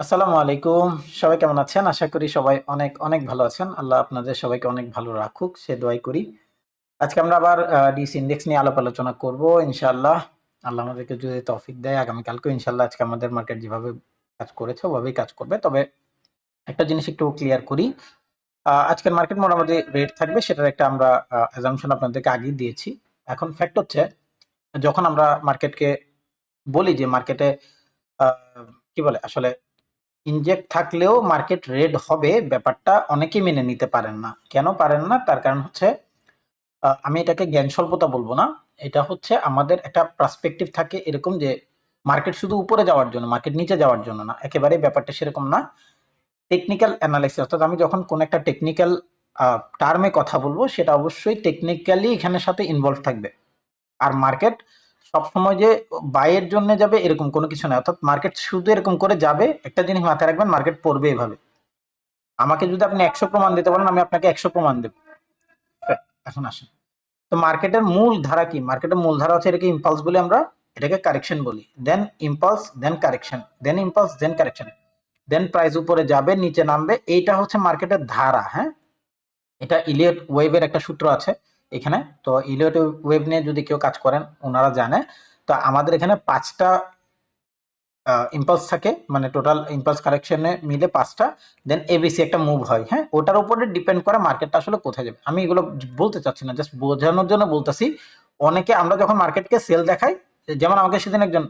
আসসালামু আলাইকুম। সবাই কেমন আছেন? আশা করি সবাই অনেক অনেক ভালো আছেন। আল্লাহ আপনাদের সবাইকে অনেক ভালো রাখুক, সে দোয়াই করি। আজকে আমরা আবার ডিস ইন্ডেক্স নিয়ে আলাপ আলোচনা করব, ইনশাআল্লাহ। আল্লাহ আমাদেরকে যদি তৌফিক দেয়, আগামীকালকেও ইনশাআল্লাহ আজকে আমাদের মার্কেট যেভাবে কাজ করেছে, ওভাবেই কাজ করবে। তবে একটা জিনিস একটু ক্লিয়ার করি আজকের মার্কেট মোটামুটি রেট থাকবে, সেটার একটা আমরা অ্যাজামশন আপনাদেরকে আগেই দিয়েছি। এখন ফ্যাক্ট হচ্ছে, যখন আমরা মার্কেটকে বলি যে মার্কেটে কি বলে, আসলে ইনজেক্ট থাকলেও মার্কেট রেড হবে, ব্যাপারটা অনেকেই মেনে নিতে পারেন না। কেন পারেন না? তার কারণ হচ্ছে আমি এটাকে জ্ঞান স্বল্পতা বলব না। এটা হচ্ছে আমাদের একটা পার্সপেক্টিভ থাকে এরকম যে মার্কেট শুধু উপরে যাওয়ার জন্য মার্কেট নিচে যাওয়ার জন্য না। একেবারে ব্যাপারটা সেরকম না। টেকনিক্যাল অ্যানালাইসিস অর্থাৎ আমি যখন কোন একটা টেকনিক্যাল টার্মে কথা বলব, সেটা অবশ্যই টেকনিক্যালি এখানের সাথে ইনভলভ থাকবে। আর মার্কেট সবসময় যে বাইয়ের জন্য যাবে এরকম কোনো কিছু না। অর্থাৎ মার্কেট শুধু এরকম করে যাবে, একটা জিনিস মাথায় রাখবেন মার্কেট পড়বে এভাবে। আমাকে যদি আপনি একশো প্রমাণ দিতে পারেন আমি আপনাকে একশো প্রমাণ দেব। এখন আসেন। তো মার্কেটের মূল ধারা কি? মার্কেটের মূল ধারা হচ্ছে এটাকে ইম্পালস বলি আমরা, এটাকে কারেকশন বলি। Then impulse then correction then impulse then correction then price উপরে যাবে, নিচে নামবে, এইটা হচ্ছে মার্কেটের ধারা হ্যাঁ? এটা ইলিয়ট ওয়েভের একটা সূত্র আছে। এখানে। তো ইলিয়ট ওয়েব নিয়ে যদি কেউ কাজ করেন, ওনারা জানে। তো আমাদের এখানে পাঁচটা ইম্পালস থাকে। মানে টোটাল ইম্পালস কারেকশনে মিলে পাঁচটা। দেন এবিসি একটা মুভ হয় হ্যাঁ? ওটার উপরে ডিপেন্ড করে মার্কেটটা আসলে কোথায় যাবে। আমি এগুলো বলতে চাচ্ছি না জাস্ট বোঝানোর জন্য বলতেছি। অনেকে আমরা যখন মার্কেটকে সেল দেখাই, যেমন আমাকে সেদিন একজন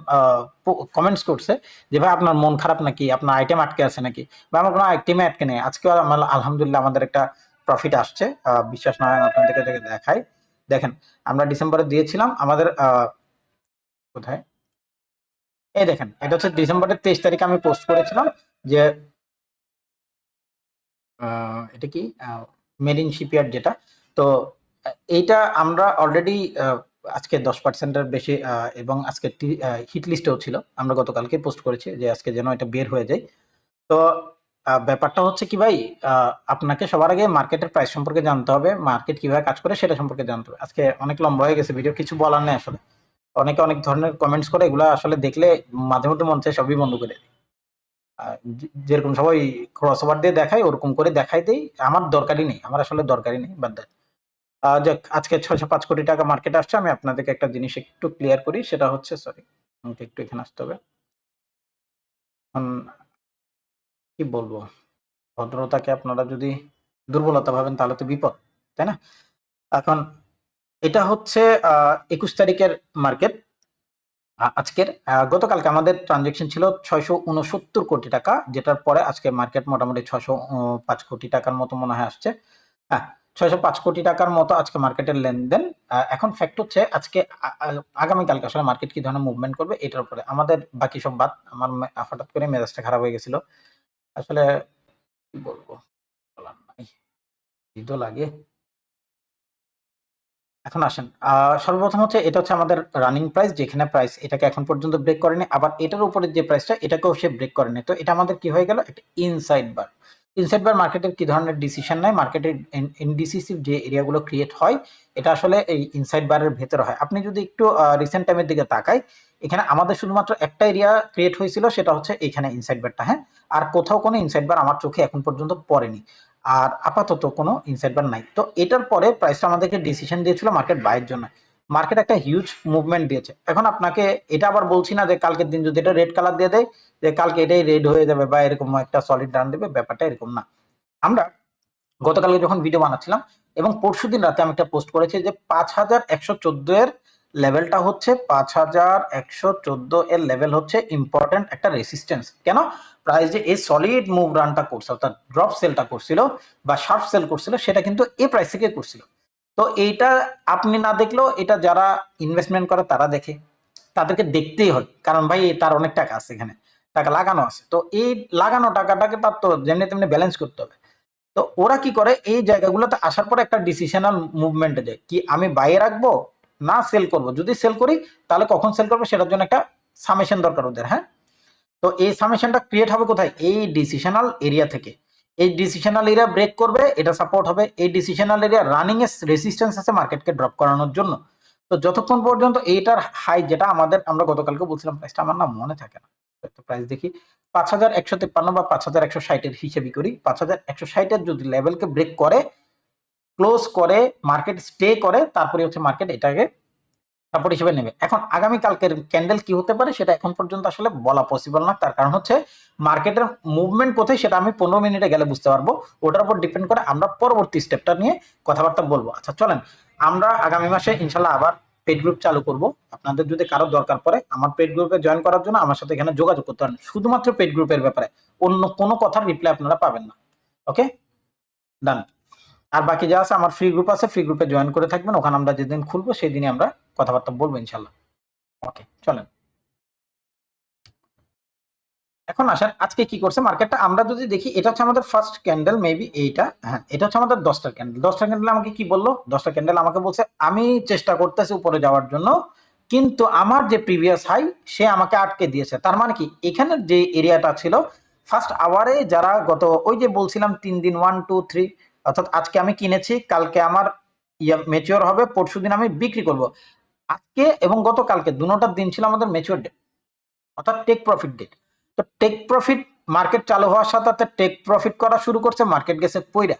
কমেন্টস করছে যে, ভাই, আপনার মন খারাপ নাকি? আপনার আইটেম আটকে আছে নাকি? বা, আমার কোনো আইটেমে আটকে নেই। আজকে আলহামদুলিল্লাহ আমাদের একটা প্রফিট আসছে। বিশ্বাস না আপনাদেরকে দেখে দেখাই। দেখেন, আমরা ডিসেম্বরে দিয়েছিলাম, আমাদের কোথায়? এই দেখেন, এটা হচ্ছে ডিসেম্বরের তেইশ তারিখে আমি পোস্ট করেছিলাম যে এটা কি? মেরিন শিপইয়ার্ড যেটা। তো, এইটা আমরা অলরেডি আজকে দশ পার্সেন্টের বেশি এবং আজকে হিট লিস্টেও ছিল। আমরা গতকালকে পোস্ট করেছি যে আজকে যেন এটা বের হয়ে যায়। তো ব্যাপারটা হচ্ছে কি ভাই আপনাকে সবার আগে মার্কেটের প্রাইস সম্পর্কে জানতে হবে মার্কেট কীভাবে কাজ করে সেটা সম্পর্কে জানতে হবে। আজকে অনেক লম্বা হয়ে গেছে ভিডিও কিছু বলার নেই আসলে। অনেকে অনেক ধরনের কমেন্টস করে, এগুলো আসলে দেখলে মাঝে মধ্যে মন চায় সবই বন্ধ করে যেরকম সবাই ক্রস ওভার দিয়ে দেখায়, ওরকম করে দেখাই দেই। আমার দরকারই নেই, আমার আসলে দরকারই নেই, বাদ দেয় যাক, আজকে ছয়শো পাঁচ কোটি টাকা মার্কেট আসছে, আমি আপনাদেরকে একটা জিনিস একটু ক্লিয়ার করি, সেটা হচ্ছে সরি আমাকে একটু এখানে আসতে হবে। কি বলব? ভদ্রতাকে আপনারা যদি দুর্বলতা ভাবেন, তাহলে তো বিপদ, তাই না? এখন এটা হচ্ছে একুশ তারিখের মার্কেট। আজকের গতকালকে আমাদের ট্রানজেকশন ছিল ছয়শো উনসত্তর কোটি টাকা, যেটার পরে আজকে মার্কেট মোটামুটি ছয়শো পাঁচ কোটি টাকার মতো মনে হয় আসছে। হ্যাঁ ছয়শো পাঁচ কোটি টাকার মতো আজকে মার্কেটের লেনদেন। এখন ফ্যাক্ট হচ্ছে আজকে আগামীকালকে আসলে মার্কেট কি ধরনের মুভমেন্ট করবে, এটার উপরে। আমাদের বাকি সব বাদ, আমার হঠাৎ করে মেজাজটা খারাপ হয়ে গেছিল। আসলে কি বলব? বলার নাই। ঈদ লাগে। এখন আসেন। সর্বপ্রথম হচ্ছে এটা হচ্ছে আমাদের রানিং প্রাইস যেখানে প্রাইস এটাকে এখন পর্যন্ত ব্রেক করেনি। আবার এটার উপরে যে প্রাইসটা এটাকেও সে ব্রেক করেনি। তো এটা আমাদের কি হয়ে গেল? একটা ইনসাইড বার ইনসাইড বার মার্কেটের কি ধরনের ডিসিশন নেয়? মার্কেটের ইনডিসিসিভ যে এরিয়াগুলো ক্রিয়েট হয়, এটা আসলে এই ইনসাইড বারের ভেতরে হয়। আপনি যদি একটু রিসেন্ট টাইমের দিকে তাকাই, এখানে আমাদের শুধুমাত্র একটা এরিয়া ক্রিয়েট হয়েছিল, সেটা হচ্ছে এখানে ইনসাইড বারটা হ্যাঁ? আর কোথাও কোনো ইনসাইড বার আমার চোখে এখন পর্যন্ত পড়েনি। আর আপাতত কোনো ইনসাইড বার নাই। তো এটার পরে প্রাইসটা আমাদেরকে ডিসিশন দিয়েছিল মার্কেট বাইয়ের জন্য। মার্কেট একটা হিউজ মুভমেন্ট দিয়েছে। এখন আপনাকে এটা আবার বলছি না যে কালকের দিন যদি এটা রেড কালার দিয়ে দেয়, যে কালকে এটাই রেড হয়ে যাবে বা এরকম একটা সলিড রান দেবে, ব্যাপারটা এরকম না। আমরা গতকালকে যখন ভিডিও বানাচ্ছিলাম এবং পরশু দিন রাতে আমি একটা পোস্ট করেছি যে পাঁচ হাজার একশো চোদ্দ এর লেভেলটা হচ্ছে, পাঁচ হাজার একশো চোদ্দ এর লেভেল হচ্ছে ইম্পর্টেন্ট একটা রেসিস্টেন্স কেন? প্রাইস যে এই সলিড মুভ রানটা করছে, অর্থাৎ ড্রপ সেলটা করছিল বা শার্প সেল করছিল, সেটা কিন্তু এই প্রাইস থেকে করছিল। তো এইটা আপনি না দেখলেও এটা যারা ইনভেস্টমেন্ট করে তারা দেখে। তাদেরকে দেখতেই হয়। কারণ ভাই তার অনেক টাকা আছে এখানে। টাকা লাগানো আছে। তো এই লাগানো টাকাটাকে তার তো যেমনি তেমনি ব্যালেন্স করতে হবে। তো ওরা কি করে? এই জায়গাগুলোতে আসার পরে একটা ডিসিশনাল মুভমেন্টে যায়। কি আমি বাইরে রাখব না সেল করব? যদি সেল করি, তাহলে কখন সেল করব? সেটার জন্য একটা সামেশন দরকার ওদের হ্যাঁ? তো এই সামেশনটা ক্রিয়েট হবে কোথায়? এই ডিসিশনাল এরিয়া থেকে। এই ডিসিশনাল এরিয়া ব্রেক করবে, এটা সাপোর্ট হবে। এই ডিসিশনাল এরিয়া রানিং এর রেসিস্ট্যান্স আছে মার্কেটকে ড্রপ করানোর জন্য। তো যতক্ষণ পর্যন্ত এইটার হাই যেটা আমাদের, আমরা গতকালকে বলছিলাম প্রাইসটা আমার না মনে থাকে না। প্রাইস দেখি, পাঁচ হাজার একশো তেপ্পান্ন বা পাঁচ হাজার একশো ষাটের হিসেবে করি। পাঁচ হাজার একশো ষাটের যদি লেভেলকে ব্রেক করে ক্লোজ করে মার্কেট স্টে করে, তারপরে হচ্ছে মার্কেট এটাকে সাপোর্ট হিসেবে নেবে। এখন আগামী কালকের ক্যান্ডেল কি হতে পারে সেটা এখন পর্যন্ত আসলে বলা পসিবল না। তার কারণ হচ্ছে মার্কেটের মুভমেন্ট কোথায় সেটা আমি পনেরো মিনিটে গেলে বুঝতে পারব। ওটার উপর ডিপেন্ড করে আমরা পরবর্তী স্টেপটা নিয়ে কথাবার্তা বলব। আচ্ছা চলেন। আমরা আগামী মাসে ইনশাল্লাহ আবার পেড গ্রুপ চালু করব। আপনাদের যদি কারও দরকার পড়ে আমার পেড গ্রুপে জয়েন করার জন্য আমার সাথে এখানে যোগাযোগ করতে পারেন। শুধুমাত্র পেড গ্রুপের ব্যাপারে। অন্য কোনো কথার রিপ্লাই আপনারা পাবেন না। ওকে ডান আর বাকি যা আছে, আমার ফ্রি গ্রুপ আছে ফ্রি গ্রুপে জয়েন করে থাকবেন। ওখানে আমরা যেদিন খুলবো সেই দিনই আমরা কথাবার্তা বলব ইনশাল্লাহ। ওকে চলেন। এখন আসেন, আজকে কি করছে? মার্কেটটা আমরা যদি দেখি, এটা হচ্ছে আমাদের ফার্স্ট ক্যান্ডেল মেবি এইটা হ্যাঁ এটা হচ্ছে আমাদের দশটা ক্যান্ডেল দশটা ক্যান্ডেল আমাকে কি বলল? দশটা ক্যান্ডেল আমাকে বলছে, আমি চেষ্টা করতেছি উপরে যাওয়ার জন্য, কিন্তু আমার যে প্রিভিয়াস হাই সে আমাকে আটকে দিয়েছে। তার মানে কি? এখানের যে এরিয়াটা ছিল ফার্স্ট আওয়ারে যারা গত, ওই যে বলছিলাম, তিন দিন ওয়ান টু থ্রি অর্থাৎ আজকে আমি কিনেছি, কালকে আমার ইয়া মেচিওর হবে পরশু দিন আমি বিক্রি করব। আজকে এবং গতকালকে দুটোটার দিন ছিল আমাদের মেচিওর ডেট অর্থাৎ টেক প্রফিট ডেট তো টেক প্রফিট মার্কেট চালু হওয়ার সাথে সাথে টেক প্রফিট করা শুরু করছে মার্কেট গেছে পইরা।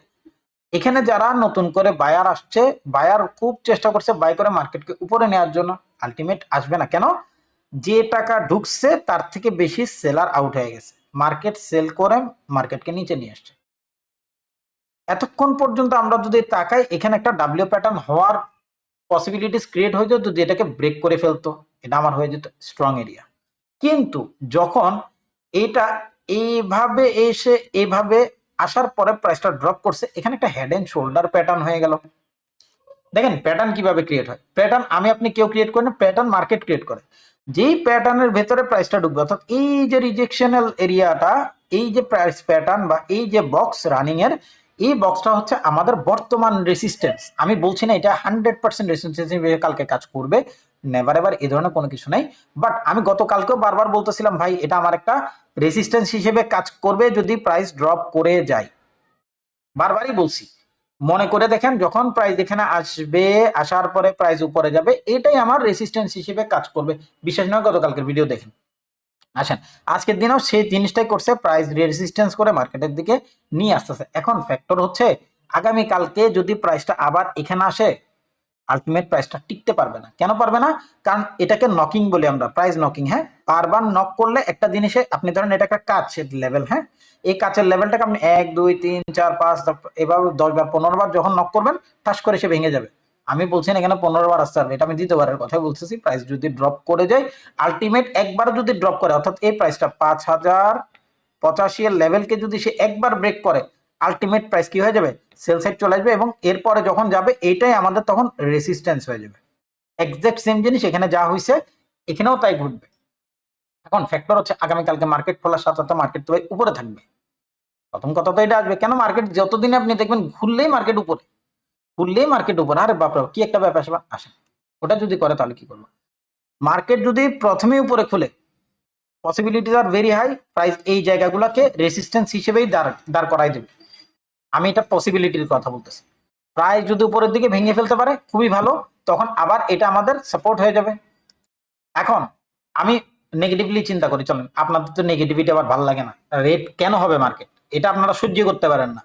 এখানে যারা নতুন করে বায়ার আসছে বায়ার খুব চেষ্টা করছে বাই করে মার্কেটকে উপরে নেওয়ার জন্য। আলটিমেট আসবে না। কেন? যে টাকা ঢুকছে, তার থেকে বেশি সেলার আউট হয়ে গেছে। মার্কেট সেল করে মার্কেটকে নিচে নিয়ে আসছে। এতক্ষণ পর্যন্ত আমরা যদি তাকাই, এখানে একটা ডাব্লিউ প্যাটার্ন হওয়ার পসিবিলিটিস ক্রিয়েট হয়ে যেত যদি এটাকে ব্রেক করে ফেলতো। এটা আমার হয়ে যেত স্ট্রং এরিয়া কিন্তু যখন এটা এইভাবে এসে এইভাবে আসার পরে প্রাইসটা ড্রপ করছে, এখানে একটা হেড এন্ড শোল্ডার প্যাটার্ন হয়ে গেল। দেখেন প্যাটার্ন কীভাবে ক্রিয়েট হয়? প্যাটার্ন আমি, আপনি কেউ ক্রিয়েট করেন প্যাটার্ন মার্কেট ক্রিয়েট করে। যেই প্যাটার্নের ভেতরে প্রাইসটা ঢুকবে, অর্থাৎ এই যে রিজেকশনাল এরিয়াটা এই যে প্রাইস প্যাটার্ন বা এই যে বক্স রানিং এর এই বক্সটা হচ্ছে আমাদের বর্তমান রেসিস্টেন্স আমি বলছি না এটা হান্ড্রেড পার্সেন্ট রেসিস্টেন্স কালকে কাজ করবে নেভার এভার এই ধরনের কোনো কিছু নাই। বাট আমি গতকালকেও বারবার বলতেছিলাম, ভাই, এটা আমার একটা রেসিস্টেন্স হিসেবে কাজ করবে যদি প্রাইস ড্রপ করে যায়। বারবারই বলছি। মনে করে দেখেন, যখন প্রাইস এখানে আসবে, আসার পরে প্রাইস উপরে যাবে, এটাই আমার রেসিস্টেন্স হিসেবে কাজ করবে। বিশেষ নয় গতকালকের ভিডিও দেখেন। আসেন। আজকের দিনেও সেই জিনিসটাই করছে প্রাইস রেসিস্টেন্স করে মার্কেটের দিকে নিয়ে আসতেছে। এখন ফ্যাক্টর হচ্ছে আগামী কালকে যদি প্রাইসটা আবার এখানে আসে আলটিমেট প্রাইসটা টিকতে পারবে না। কেন পারবে না? কারণ এটাকে নকিং বলি আমরা প্রাইস নকিং হ্যাঁ? বারবার নক করলে একটা জিনিসে আপনি ধরেন এটা একটা কাছের লেভেল হ্যাঁ? এই কাছের লেভেলটাকে আপনি এক, দুই, তিন, চার, পাঁচ, এভাবে দশ বার, পনেরো বার যখন নক করবেন, ঠাস করে সে ভেঙে যাবে। আমি বলছি না এখানে পনেরো বার আসতে পারবে এটা আমি দ্বিতীয়বারের কথা বলতেছি প্রাইস যদি ড্রপ করে যায় আলটিমেট একবার যদি ড্রপ করে, অর্থাৎ এই প্রাইসটা পাঁচ হাজার পঁচাশি এর লেভেলকে যদি সে একবার ব্রেক করে আলটিমেট প্রাইস কি হয়ে যাবে? সেল সাইড চলে আসবে এবং এরপরে যখন যাবে, এইটাই আমাদের তখন রেসিস্ট্যান্স হয়ে যাবে। এক্সাক্ট সেম জিনিস এখানে যা হয়েছে এখানেও তাই ঘটবে। এখন ফ্যাক্টর হচ্ছে আগামীকালকে মার্কেট খোলার সাথে সাথে মার্কেট তো উপরে থাকবে। প্রথম কথা তো এটা আসবে, কেন মার্কেট যতদিন আপনি দেখবেন ঘুরলেই মার্কেট উপরে। ঘুরলেই মার্কেট উপরে আরে বাপরে, কি একটা ব্যাপার আসবে আসে। ওটা যদি করে, তাহলে কি করব? মার্কেট যদি প্রথমেই উপরে খুলে পসিবিলিটিস আর ভেরি হাই প্রাইস এই জায়গাগুলোকে রেসিস্ট্যান্স হিসেবেই দাঁড় দাঁড় করাই দেবে। আমি এটা পসিবিলিটির কথা বলতেছি। প্রাইস যদি উপরের দিকে ভেঙে ফেলতে পারে, খুবই ভালো, তখন আবার এটা আমাদের সাপোর্ট হয়ে যাবে। এখন, আমি নেগেটিভলি চিন্তা করি, চলেন, আপনাদের তো নেগেটিভিটি আবার ভালো লাগে না। রেট কেন হবে মার্কেট এটা আপনারা সহ্য করতে পারেন না।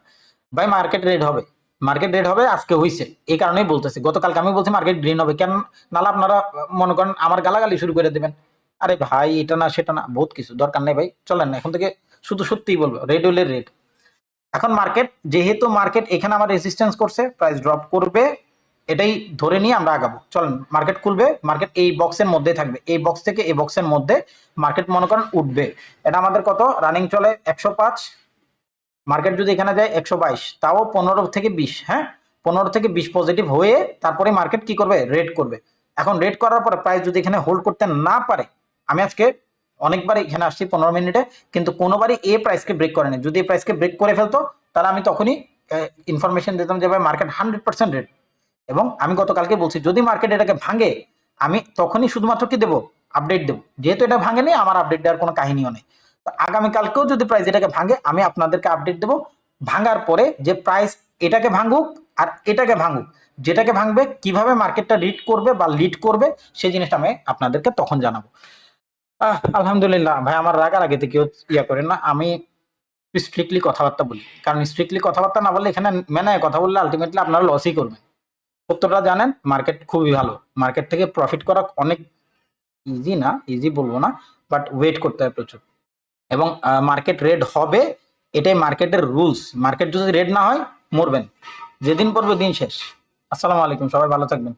ভাই মার্কেট রেট হবে। মার্কেট রেট হবে, আজকে হয়েছে এই কারণেই বলতেছি, গতকালকে আমি বলছি মার্কেট গ্রিন হবে। কেন নাহলে আপনারা, মনে করেন, আমার গালাগালি শুরু করে দেবেন। আরে ভাই, এটা না, সেটা না, বহুত কিছু, দরকার নেই ভাই, চলেন না, এখন থেকে শুধু সত্যিই বলব, রেড হলে রেট এখন মার্কেট, যেহেতু মার্কেট এখানে আমার রেজিস্ট্যান্স করছে প্রাইস ড্রপ করবে, এটাই ধরে নিয়ে আমরা আগাবো। চলেন, মার্কেট খুলবে, মার্কেট এই বক্সের মধ্যে থাকবে। এই বক্স থেকে এই বক্সের মধ্যে মার্কেট মনে করেন উঠবে। এটা আমাদের কত? রানিং চলে একশো পাঁচ মার্কেট যদি এখানে যায় একশো বাইশ, তাও পনেরো থেকে বিশ হ্যাঁ? পনেরো থেকে বিশ পজিটিভ হয়ে তারপরে মার্কেট কি করবে? রেড করবে। এখন রেড করার পরে প্রাইস যদি এখানে হোল্ড করতে না পারে, আমি আজকে অনেকবার এখানে আসছি পনেরো মিনিটে, কিন্তু কোনোবারই এ প্রাইসকে ব্রেক করেনি। যদি এই প্রাইসকে ব্রেক করে ফেলতো, তাহলে আমি তখনই ইনফরমেশন দিতাম যে ভাই মার্কেট হান্ড্রেড পার্সেন্ট রেট এবং আমি গতকালকে বলছি, যদি মার্কেট এটাকে ভাঙে, আমি তখনই শুধুমাত্র কি দেবো? আপডেট দেবো। যেহেতু এটা ভাঙেনি, আমার আপডেট দেওয়ার কোনো কাহিনীও নেই। আগামীকালকেও যদি প্রাইস এটাকে ভাঙে, আমি আপনাদেরকে আপডেট দেবো। ভাঙার পরে যে প্রাইস এটাকে ভাঙুক আর এটাকে ভাঙুক, যেটাকে ভাঙবে, কীভাবে মার্কেটটা লিড করবে বা লিড করবে, সেই জিনিসটা আমি আপনাদেরকে তখন জানাব। আলহামদুলিল্লাহ, ভাই, আমার রাগার আগে কেউ ইয়া করেন না। আমি স্ট্রিক্টলি কথাবার্তা বলি। কারণ স্ট্রিক্টলি কথাবার্তা না বললে এখানে মেনে কথা বললে আলটিমেটলি আপনারা লসই করবেন। সত্যটা জানেন মার্কেট খুবই ভালো। মার্কেট থেকে প্রফিট করা অনেক ইজি না ইজি বলব না বাট ওয়েট করতে হয় প্রচুর। এবং মার্কেট রেড হবে, এটাই মার্কেটের রুলস মার্কেট যদি রেড না হয়, মরবেন। যেদিন পড়বে দিন শেষ। আসসালামু আলাইকুম, সবাই ভালো থাকবেন।